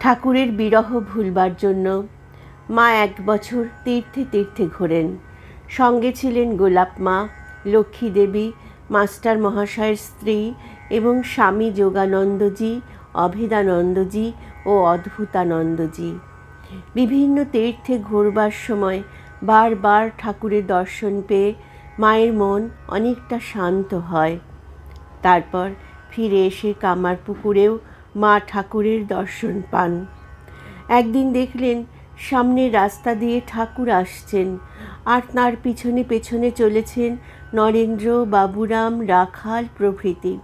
ঠাকুরের বিরহ ভুলবার জন্য মা এক বছর তীর্থে তীর্থে ঘোরেন। সঙ্গে ছিলেন গোলাপ মা, লক্ষ্মী দেবী, মাস্টার মহাশয়ের স্ত্রী এবং স্বামী যোগানন্দজি, অভেদানন্দজি ও অদ্ভুতানন্দজি। বিভিন্ন তীর্থে ঘোরবার সময় বারবার ঠাকুরের দর্শন পেয়ে মায়ের মন অনেকটা শান্ত হয়। তারপর ফিরে এসে কামারপুকুরেও মা ঠাকুরের দর্শন পান। একদিন দেখলেন সামনের রাস্তা দিয়ে ঠাকুর আসছেন আর তার পিছনে পেছনে চলেছেন নরেন্দ্র, বাবুরাম, রাখাল প্রভৃতি।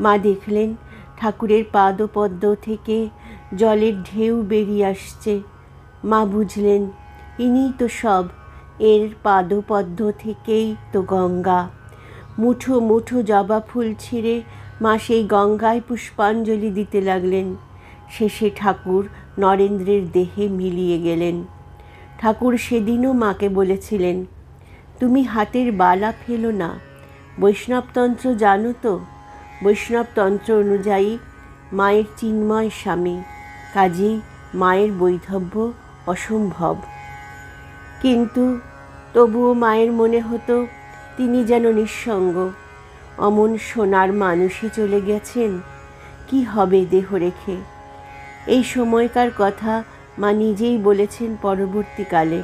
মা দেখলেন, ঠাকুরের পাদপদ্ম থেকে জলের ঢেউ বেরিয়ে আসছে। মা বুঝলেন, ইনিই তো সব, এর পাদপদ্ম থেকেই তো গঙ্গা। মুঠো মুঠো জবা ফুল ছিঁড়ে মা সেই গঙ্গায় পুষ্পাঞ্জলি দিতে লাগলেন। শেষে ঠাকুর নরেন্দ্রের দেহে মিলিয়ে গেলেন। ঠাকুর সেদিনও মাকে বলেছিলেন, তুমি হাতের বালা ফেলো না। বৈষ্ণবতন্ত্র জানো তো? বৈষ্ণবতন্ত্র অনুযায়ী মায়ের চিন্ময় স্বামী, কাজেই মায়ের বৈধব্য অসম্ভব। কিন্তু তবুও মায়ের মনে হতো, তিনি যেন নিঃসঙ্গ। অমন সোনার মানুষই চলে গেছেন। কি হবে দেহ রেখে? এই সময়কার কথা মা নিজেই বলেছেন পরবর্তীকালে।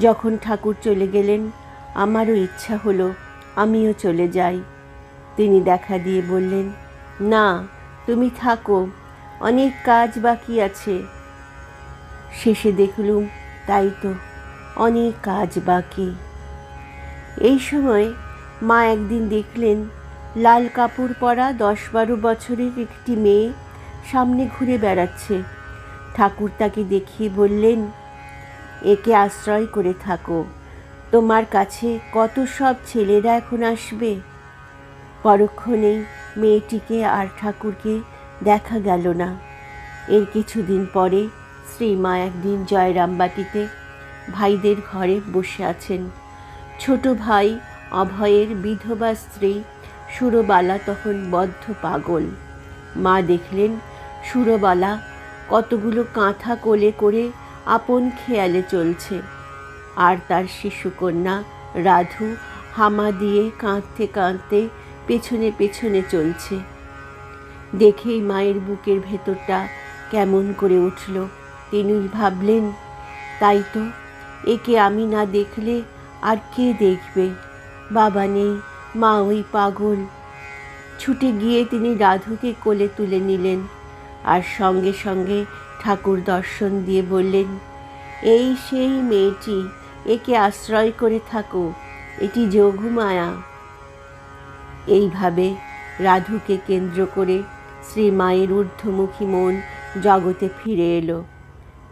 যখন ঠাকুর চলে গেলেন, আমারও ইচ্ছা হলো আমিও চলে যাই। তিনি দেখা দিয়ে বললেন, না, তুমি থাকো, অনেক কাজ বাকি আছে। শেষে দেখলুম তাই তো, অনেক কাজ বাকি। এই সময় মা একদিন দেখলেন, লাল কাপড় পরা দশ বারো বছরের একটি মেয়ে সামনে ঘুরে বেড়াচ্ছে। ঠাকুর তাকে দেখিয়ে বললেন, একে আশ্রয় করে থাকো। তোমার কাছে কত সব ছেলেরা এখন আসবে? পরক্ষণেই মেয়েটিকে আর ঠাকুরকে দেখা গেল না। এর কিছুদিন পরে শ্রীমা একদিন জয়রামবাটিতে ভাইদের ঘরে বসে আছেন। ছোট ভাই অভয়ের বিধবা স্ত্রী সুরবালা তখন বদ্ধ পাগল। মা দেখলেন, সুরবালা কতগুলো কাঁথা কোলে করে আপন খেয়ালে চলছে। আর তার শিশুকন্যা রাধু হামা দিয়ে কাঁদতে কাঁদতে পেছনে পেছনে চলছে। দেখেই মায়ের বুকের ভেতরটা কেমন করে উঠল। তিনি ভাবলেন, তাই তো, একে আমি না দেখলে আর কে দেখবে? বাবা নেই, মা ওই পাগল। ছুটে গিয়ে তিনি রাধুকে কোলে তুলে নিলেন আর সঙ্গে সঙ্গে ঠাকুর দর্শন দিয়ে বললেন, এই সেই মেয়েটি, একে আশ্রয় করে থাকো, এটি যোগমায়া। এইভাবে রাধুকে কেন্দ্র করে শ্রী মায়ের ঊর্ধ্বমুখী মন জগতে ফিরে এলো।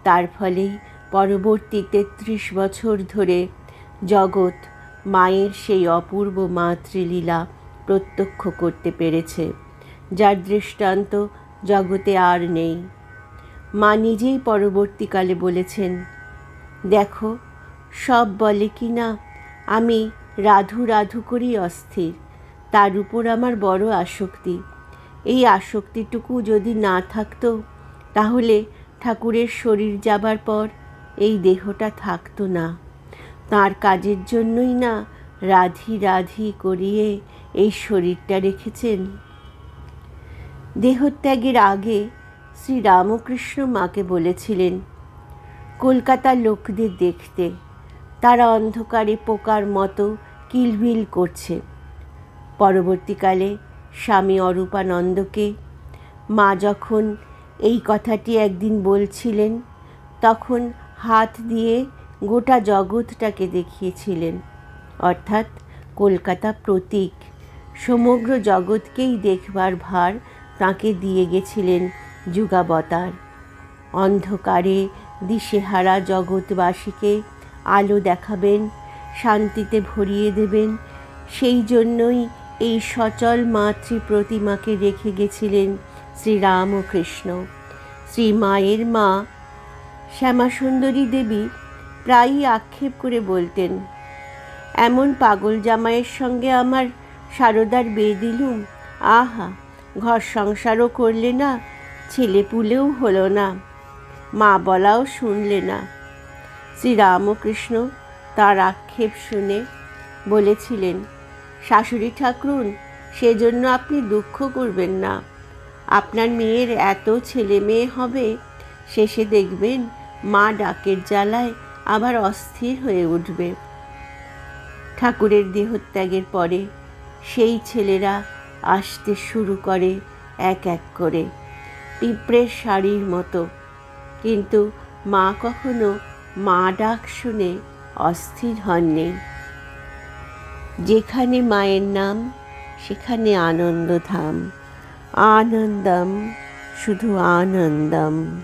তার ফলেই পরবর্তী তেত্রিশ বছর ধরে জগৎ মায়ের সেই অপূর্ব মাতৃলীলা প্রত্যক্ষ করতে পেরেছে, যার দৃষ্টান্ত জগতে আর নেই। মা নিজেই পরবর্তীকালে বলেছেন, দেখো, সব বলে কি না, আমি রাধু রাধু করেই অস্থির, তার উপর আমার বড় আসক্তি। এই আসক্তিটুকু যদি না থাকতো, তাহলে ঠাকুরের শরীর যাবার পর এই দেহটা থাকতো না। তার কাজের জন্যই না রাধি রাধি করিয়ে এই শরীরটা রেখেছেন। দেহত্যাগের আগে শ্রী রামকৃষ্ণ মাকে বলেছিলেন, কলকাতার লোকদের দেখতে তারা অন্ধকারে পোকার মতো কিলবিল করছে। পরবর্তীকালে স্বামী অরূপানন্দকে মা যখন এই কথাটি একদিন বলছিলেন, তখন হাত দিয়ে গোটা জগৎটাকে দেখিয়েছিলেন। অর্থাৎ কলকাতা প্রতীক। সমগ্র জগৎকেই দেখবার ভার তাকে দিয়ে গেছিলেন যুগাবতার। অন্ধকারে দিশেহারা জগৎবাসীকে আলো দেখাবেন, শান্তিতে ভরিয়ে দেবেন, সেই জন্যই এই সচল মাতৃ প্রতিমাকে রেখে গেছিলেন শ্রীরামকৃষ্ণ। শ্রী মায়ের মা শ্যামাসুন্দরী দেবী প্রায়ই আক্ষেপ করে বলতেন, এমন পাগল জামাইয়ের সঙ্গে আমার সারদার বিয়ে দিলুম? আহা, ঘর সংসারও করলে না, ছেলে পুলেও হলো না। মা বলাও শুনলে না। শ্রীরামকৃষ্ণ তার আক্ষেপ শুনে বলেছিলেন, শাশুড়ি ঠাকুরুন, সেজন্য আপনি দুঃখ করবেন না। আপনার মেয়ের এত ছেলে মেয়ে হবে, শেষে দেখবেন মা ডাকের জ্বালায় আবার অস্থির হয়ে উঠবে। ঠাকুরের দেহত্যাগের পরে সেই ছেলেরা আসতে শুরু করে এক এক করে। পিঁপড়ের শাড়ির মতো। কিন্তু মা কখনো মা ডাক শুনে অস্থির হননি। যেখানে মায়ের নাম, সেখানে আনন্দধাম। আনন্দম, শুধু আনন্দম।